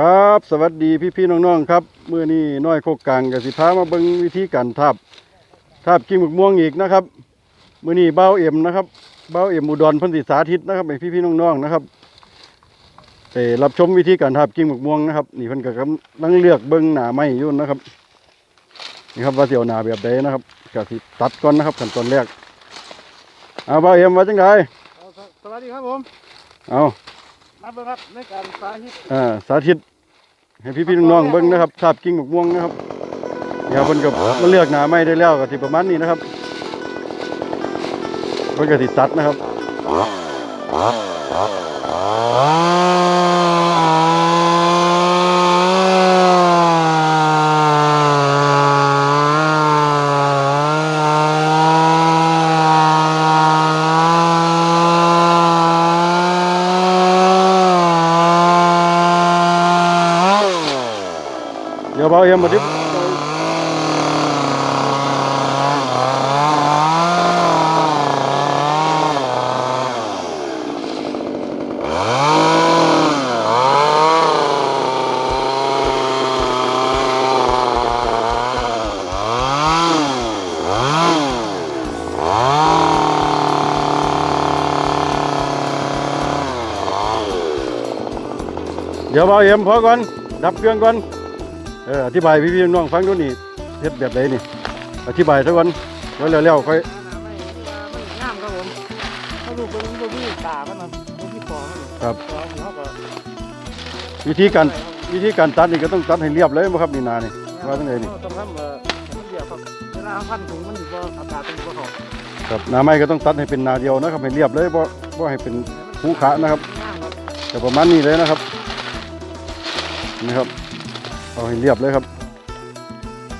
ครับ สวัสดีพี่ๆน้องๆครับเมื่อนี้น้อยโคกกลางกับสิพามาเบิ่งวิธีการทับทับกิ่งหมกม่วงอีกนะครับเมื่อนี้เบ้าเอ็มนะครับเบ้าเอ็มอุดรเพันธิสาธิตนะครับให้พี่ๆน้องๆนะครับไปรับชมวิธีการทับกิ่งหมกม่วงนะครับนี่เพิ่นก็กำลังเลือกเบิ่งหนาไม้อยู่นะครับนี่ครับว่าสิเอาหนาแบบใดนะครับก็สิตัดก่อนนะครับขั้นตอนแรกเอาเบ้าเอ็มว่าจังไดเอาสสวัสดีครับผมเอา มาเบิ่งครับในการสาธิตอ่าสาธิต ให้พี่พี่ๆน้องๆเบิ่งนะครับทาบกิ่งหมกม่วงนะครับเดี๋ยวเพิ่นก็มาเลือกหนาไม้ได้แล้วก็สิประมาณนี้นะครับเพิ่นก็สิตัดนะครับ เดี๋ยวเบาเอ็มมาดิ เดี๋ยวเบาเอ็มพอก่อนดับเครื่องก่อนเอออธิบายพี่พี่ๆน้องๆฟังดูนี่เฮ็ดแบบไหนนี่ อธิบายซะก่อนแล้วแล้วๆค่อยไม่มันงามครับผมเขาดูเป็นบ่มีตามันนะบ่มีคอมันครับคอมันเขาก็วิธีการวิธีการตัดนี่ก็ต้องตัดให้เรียบเลยบ่ครับนี่นานี่ว่าจังไดนี่ต้องทำเอ่อให้มันเดียวครับเวลาพันถุงมันอยู่บ่อากาศตรงบ่เขาครับหนาไม้ก็ต้องตัดให้เป็นหนาเดียวนะครับให้เรียบเลยบ่บ่ให้เป็นหูขานะครับ งามครับ แต่ประมาณนี้เลยนะครับนี่ครับ เอาให้เรียบเลยครับ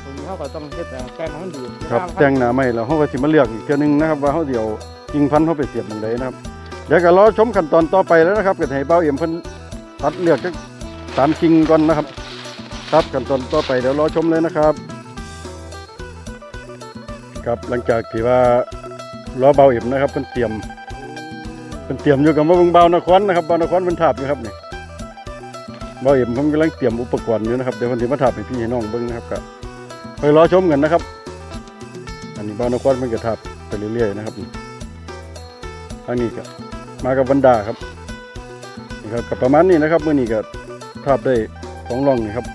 ตรงนี้เขาก็ต้องเฮ็ดแต่แกงให้มันอยู่ครับแต่งหนาไม้แล้วเขาก็สิมาเลือกอีกเทื่อนึงนะครับว่าเขาเดี๋ยวกิ่งพันธุ์เขาไปเสียบตรงใดนะครับเดี๋ยวก็รอชมขั้นตอนต่อไปแล้วนะครับก็ให้เบ้าเอี่ยมเพิ่นตัดเลือกจักสามกิ่งก่อนนะครับครับขั้นตอนต่อไปเดี๋ยวรอชมเลยนะครับครับหลังจากที่ว่ารอเบาเอี่ยมนะครับเพิ่นเตรียมเพิ่นเตรียมอยู่กับมาเบิ่งเบานครนะครับเบานครเพิ่นถาบอยู่ครับนี่เบาเอี่ยมผมกำลังเตรียมอุปกรณ์อยู่นะครับเดี๋ยวเพิ่นสิมาถาบให้พี่ให้น้องเบิ่งนะครับก็ไปรอชมกันนะครับ อันนี้เบานนครเพิ่นก็ถาบไปเรื่อยๆนะครับนี่ทางนี้ก็มากับบรรดาครับนี่ครับก็ประมาณนี้นะครับมื้อนี้ก็ถาบได้สองร่องนี่ครับ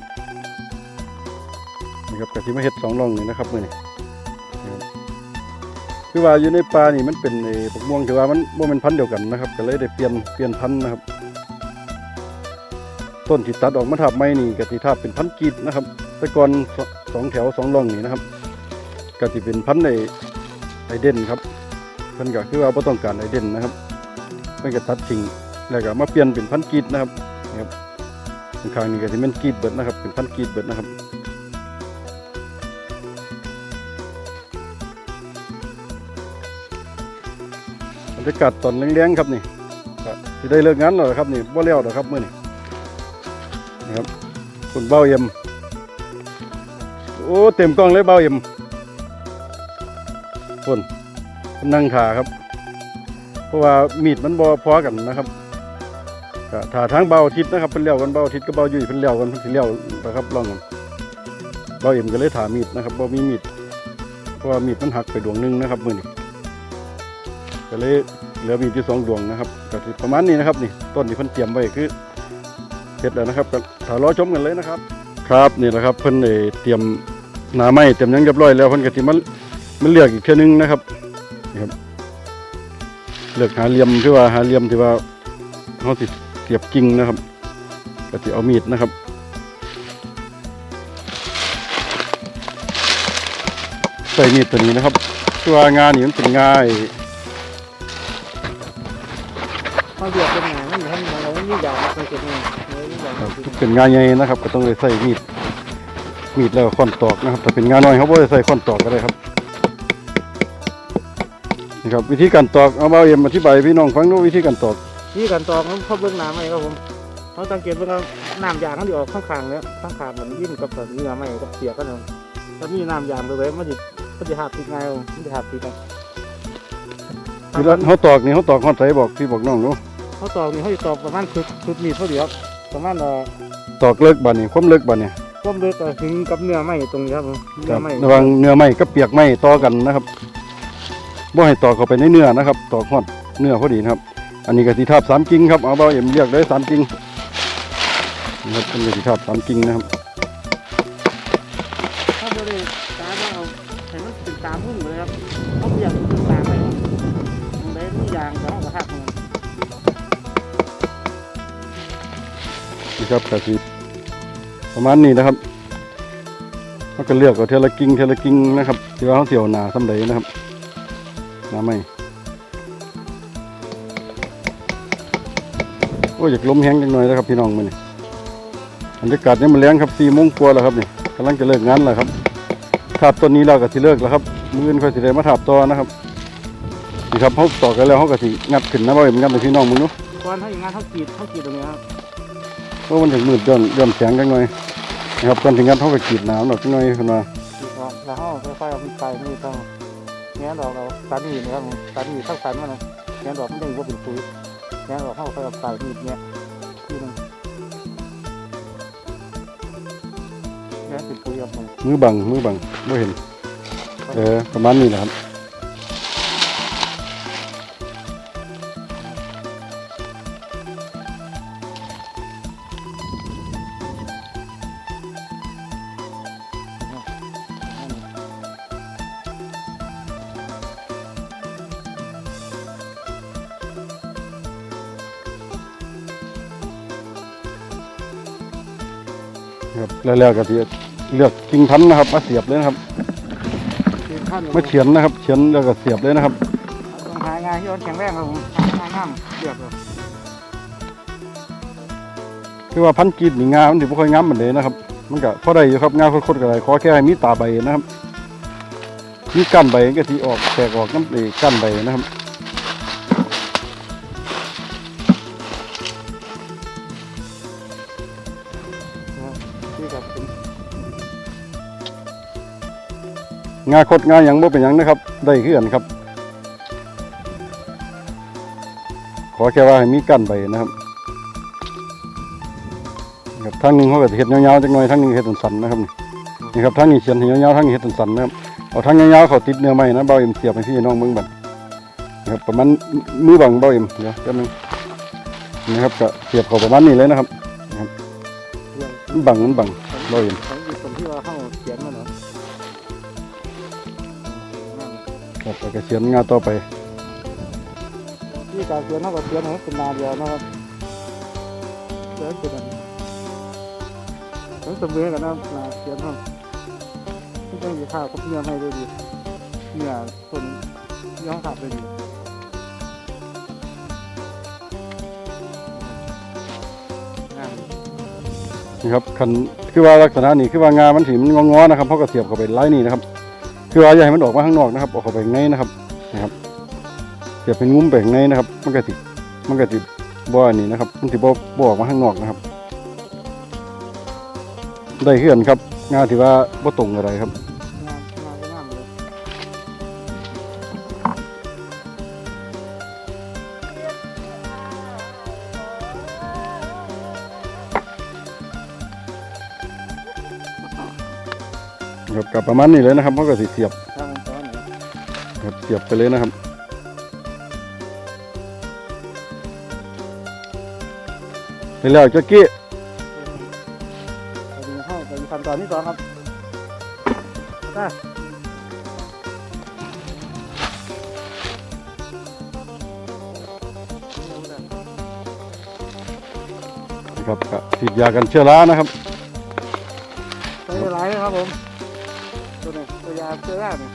นี่ครับก็สิมาเฮ็ดสองร่องนี่นะครับมื้อนี้คือว่าอยู่ในป่านี่มันเป็นไอ้ปกม่วงถือว่ามันบ่แมันพันธุ์เดียวกันนะครับ ก็เลยได้เปลี่ยนเปลี่ยนพันธุ์นะครับ ต้นที่ตัดออกมาทับไม้นี่ก็สิทับเป็นพันธุ์กีดนะครับ แต่ก่อนสองแถวสองร่องนี่นะครับก็สิเป็นพันธุ์ไอเด่นครับเพิ่นก็คือว่าบ่ต้องการไอเด่นนะครับเพิ่นก็ตัดทิ้งแล้วก็มาเปลี่ยนเป็นพันธุ์กีดนะครับนี่ครับข้างนี่ก็สิเป็นกีดเบิดนะครับ เป็นพันธุ์กีดเบิดนะครับบรรยากาศตอนเลี้ยงๆครับนี่ก็สิได้เลิกงานแล้วครับนี่บ่แล้วแล้วครับมื้อนี้ นี่ครับคุณเบ้าเอ็มโอ้เต็มกล้องเลยเบ้าเอ็มคนนั่งขาครับ เพราะว่ามีดมันบ่พอกันนะครับก็ถ้าทางเบาอาทิตนะครับเพิ่นเลี้ยวกันเบาอาทิตก็เบายุ่ยเพิ่นเลี้ยวกันเพิ่นเลี้ยวนะครับลองกันเบาเอ็มก็เลยถามีดนะครับบ่มีมีดเพราะว่ามีดมันหักไปดวงหนึงนะครับมือนี้ก็เลยเหลือมีดที่สองดวงนะครับก็ประมาณนี้นะครับนี่ต้นที่พิ่นเตรียมไว้คือ เสร็จแล้วนะครับก็ถ้ารอชมกันเลยนะครับ ครับนี่แหละครับเพิ่นได้เตรียมหนาไม้เตรียมยังเรียบร้อยแล้วเพิ่นก็สิมามันเลือกอีกเทื่อนึงนะครับนี่ครับเลือกหาเหลี่ยมที่ว่าหาเหลี่ยมที่ว่าเฮาสิเสียบกิ่งนะครับก็สิเอามีดนะครับใส่มีดตัวนี้นะครับคือว่างานนี่มันเป็นง่าไอ้เขาเดียวเป็นไงมันอยู่ข้างในเรา มันมียาวมันเก็บไงเออมียาวคมัรับนเก็บเป็นงานใหญ่นะครับ ก็ต้องเลยใส่มีด มีดแล้วก็ค้อนตอกนะครับถ้าเป็นงานน้อยเขาบ่ได้ใส่ค้อนตอกก็ได้ครับนี่ครับวิธีการตอกเอาเบาเอ็มอธิบายให้พี่น้องฟังดูวิธีการตอกที่กันตอกมันเขาเบิ่งน้ำไหมครับผมเขาสังเกตเบิ่งว่าน้ำยางมันสิออกข้างๆเนี่ยข้างๆมันยิ่งกับเนื้อไหมกับเปียกกันเนาะถ้ามีน้ำยางไปเลยมันสิมันสิหักติดไงครับผมมันสิหักติดกันเวลาเขาตอกนี่เขาตอกฮอดใส่บอกพี่บอกน้องดู เขาตอกนี่เขาจะตอกประมาณชุดชุดมีดเท่าเดียวประมาณเอ่อตอกเลิกบ่นี่ความเลิกบ่เนี่ยก้มเลือกก็ถึงกับเนื้อไหมตรงนี้ครับผมคเนื้รัอบไหมระหวังเนื้อไม้กับเปียกไม้ต่อกันนะครับบ่ให้ตอกเข้าไปในเนื้อนะครับตอกฮอดเนื้อพอดีนะครับ อันนี้ก็สิทาบสามกิ่งครับเอาเบาเอ็มเรียกได้สามกิ่งนะครับเป็นก็สิทาบสามกิ่งนะครับ ครับก็สิประมาณนี้นะครับเราก็เลือกเอาเทละกิ่งเทละกิ่งนะครับที่ว่าเขาเสียวหนาสำใดนะครับหนาไม่โอ้ยอยากล้มแห้งจังหน่อยนะครับพี่น้องมื้อนี้บรรยากาศนี่มันแรงครับสี่โมงกว่าแล้วครับนี่กำลังจะเลิกงานแล้วครับถาบต้นนี้เราก็สิเลิกแล้วครับมืออื่นค่อยสิได้มาถาบต่อนะครับนี่ครับเขาต่อกันแล้วเขาก็สิงัดขึ้นนะบ่อยมันงัดไปพี่น้องมึงเนาะก่อนให้งานเขากีดเขากีดตรงนี้ครับ เพราะมันถึงมืดย้อนย้อนแสงจังหน่อยนะครับก่อนถึงงัดเขาก็กรีดหนาวหน่อยจังหน่อยขึ้นมากรีดออกแล้วเขาค่อยๆเอามันไปนี่ต้องแง้ดอกเราตัดนี่นะครับผมตัดนี่สักตันมันนะแง้ดอกมันยังว่าเป็นปุ๋ยแง้ดอกเขาค่อยเอาไปนี่เนี่ยที่นึงแง้เป็นปุ๋ยครับผมมือบังมือบังไม่เห็นเออประมาณนี้แหละครับ ครับแล้วๆก็ที่เลือกกิ่งพันธุ์นะครับ มาเสียบเลยนะครับคือท่านมาเฉียนนะครับเฉียนแล้วก็เสียบเลยนะครับต้องหางานที่มันแข็งแรงครับผมหางานเรียบเลยคือว่าพันธุ์กรีดนี่งามันถือไม่ค่อยงามเหมือนเลยนะครับ มันก็พอได้อยู่ครับงาโคตรๆก็ได้ขอแค่ให้มีตาใบนะครับมีก้านใบก็ที่ออกแตกออกน้ำเอก้านใบนะครับ งาคดงาหยังบ่เป็นหยังนะครับ ได้คือนครับ ขอแค่ว่าให้มีกั้นใบนะครับครับทางนึงเขาก็สิเฮ็ดยาวๆจักหน่อยทางนึงเฮ็ดสันๆนะครับนี่ครับทางนี้เขียนให้ยาวๆทางนี้เฮ็ดสันๆนะครับเอาทางยาวๆเขาติดเนื้อไม้นะเบาเอ็มเสียบให้พี่น้องเบิ่งบัดนะครับประมาณมือบังเบาเอ็มเดี๋ยวแป๊บนึงนะครับก็เสียบเขาประมาณนี้เลยนะครับมือบังมันบังเราเห็นของอยู่ตรงที่ว่าเข้าเขียนมาเน ครับแล้วก็เขียนงาต่อไปที่การเขียนเท่ากับเขียนให้เป็นนาเดียวนะครับเขียนเป็นอันทั้งสมบูรณ์กันนะนาเขียนเท่าที่ต้องมีข้าวกับเนื้อให้ด้วยดีเนื้อคนเนื้อขาดเลยดีงามนี่ครับคันคือว่าลักษณะนี้คือว่างามันถีมันงอๆนะครับเขาก็เสียบเข้าไปไล่นี่นะครับ คือว่าอย่าให้มันออกมาข้างนอกนะครับออกเข้าไปข้างในนะครับนะครับเสียบเป็นงุ้มไปข้างในนะครับ มันก็ติมันก็ติบ่อันนี้นะครับมันติบ่บ่ออกมาข้างนอกนะครับ ได้เหือนครับงาที่ว่าบ่ตรงอะไรครับ ครับกับประมาณนี้เลยนะครับเขาก็สิเสียบครับผมตอนนี้ครับเสียบไปเลยนะครับไปแล้วเจ้ากี้เราดูเข้าไปขั้นตอนที่สองครับได้นะครับก็ฉีดยากันเชื้อรานะครับ เสื้อแรกเนี่ย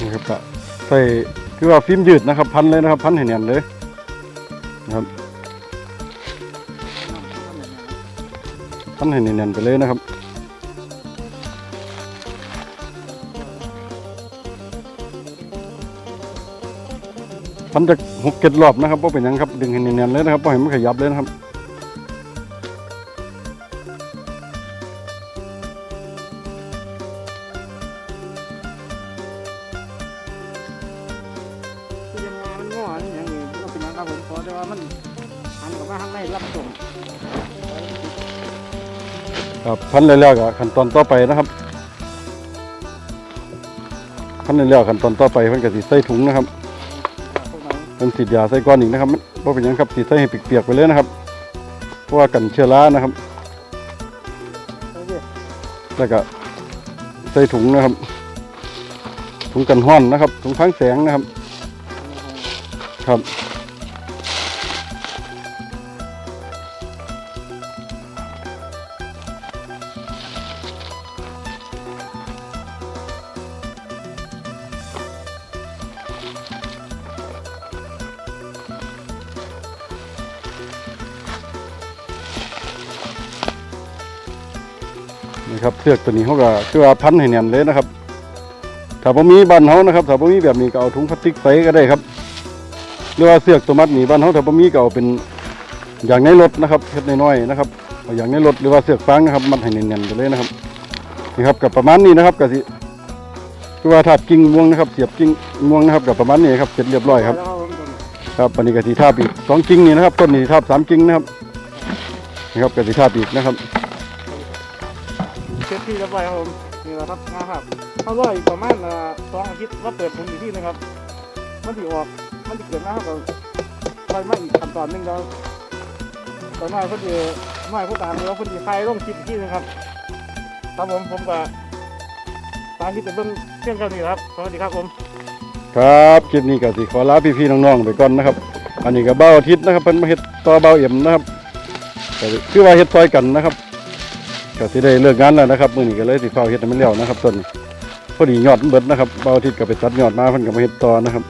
นี่ครับก็ใส่คือว่าฟิล์มยืดนะครับ พันเลยนะครับ พันให้แน่นเลย ท่านให้แน่นๆไปเลยนะครับพันจะหกเจ็ดรอบนะครับเพราเป็นยังครับดึงให้แน่นๆเลยนะครับเพราให้มันขยับเลยนะครับ พันแล้วๆก็ขั้นตอนต่อไปนะครับพันแล้วๆขั้นตอนต่อไปเพิ่นก็สิใส่ถุงนะครับพวกนั้นเป็นสีดยาใส่ก้อนอีกนะครับเพราะเป็นยังครับสีใส่ให้เปียกๆไปเลยนะครับเพราะว่ากันเชื้อรานะครับแล้วก็ใส่ถุงนะครับ ถุงกันห้อนนะครับ ถุงค้งแสงนะครับ ครับ ครับเสือกตัวนี้เขาก็คือว่าพันให้แน่นเลยนะครับถ้าบ่มีบ้านเฮานะครับถ้าบ่มีแบบนี้ก็เอาถุงพลาสติกใส่ก็ได้ครับหรือว่าเสือกตัวมัดหนีบ้านเฮาถ้าบ่มีก็เอาเป็นอย่างในรถนะครับเฮ็ดน้อยๆนะครับเอาอย่างในรถหรือว่าเสือกฟางนะครับมัดให้แน่นๆไปเลยนะครับนี่ครับกับประมาณนี้นะครับก็สิคือว่าถาดกิ่งม่วงนะครับ เสียบกิ่งม่วงนะครับกับประมาณนี้ครับเสร็จเรียบร้อยครับครับอันนี้ก็สีทาบอีกสองกิ่งนี่นะครับต้นนี้ทาบสามกิ่งนะครับนี่ครับก็สีทาบอีกนะครับ เช็ดที่เรียบร้อยครับผมนี่แหละครับงาครับเขารออีกประมาณเอ่อสองอาทิตย์ว่าเปิดผมอีกที่นึงครับ มันสิออกมันสิเกิดมาเขาก็ไปมาอีกขั้นตอนหนึ่งแล้วตอนน้อยเพิ่นสิน้อยผู้ตามแล้วเพิ่นสิคลายลงคลิปอีกที่นึงครับครับผมผมก็ตามที่จะเบิ่งเพียงเท่านี้ครับสวัสดีครับผมครับคลิปนี้ก็สิขอลาพี่ๆน้องๆไปก่อนนะครับ อันนี้ก็เบ้าอาทิตย์นะครับเพิ่นมาเฮ็ดต่อเบ้าเอ็มนะครับคือว่าเฮ็ดซอยกันนะครับ ก็สิได้เลิกงานแล้วนะครับมื้อนี้ก็เลยสิเฝ้าเฮ็ดให้มันแล้วนะครับต้นนี้พอดียอดมันเบิดนะครับเบาอาทิตย์ก็ไปตัดยอดมาเพิ่นก็มาเฮ็ดต่อนะครับ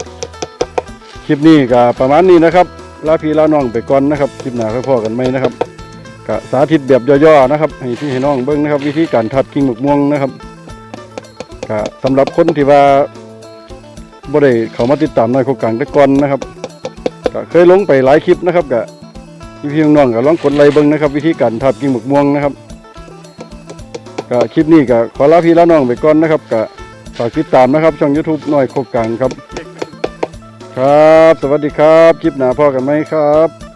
คลิปนี้ก็ประมาณนี้นะครับลาพี่ลาน้องไปก่อนนะครับคลิปหน้าค่อยพอกันไหมนะครับก็สาธิตแบบย่อๆนะครับให้พี่ให้น้องเบิ่งนะครับ วิธีการทัดกิ่งหมกม่วงนะครับก็สำหรับคนที่ว่าบ่ได้เขามาติดตามในโครงการแตะก่อนนะครับก็เคยลงไปหลายคลิปนะครับก็พี่ๆน้องๆก็ลองกดไลค์เบิ่งนะครับ วิธีการทับกิ่งหมกม่วงนะครับ ก็คลิปนี้ก็ขอลาพี่ลาน้องไปก่อนนะครับก็ฝากติดตามนะครับ ช่อง YouTube น้อยโคกกลางครับ ครับ สวัสดีครับ คลิปหน้าพอกันไหมครับ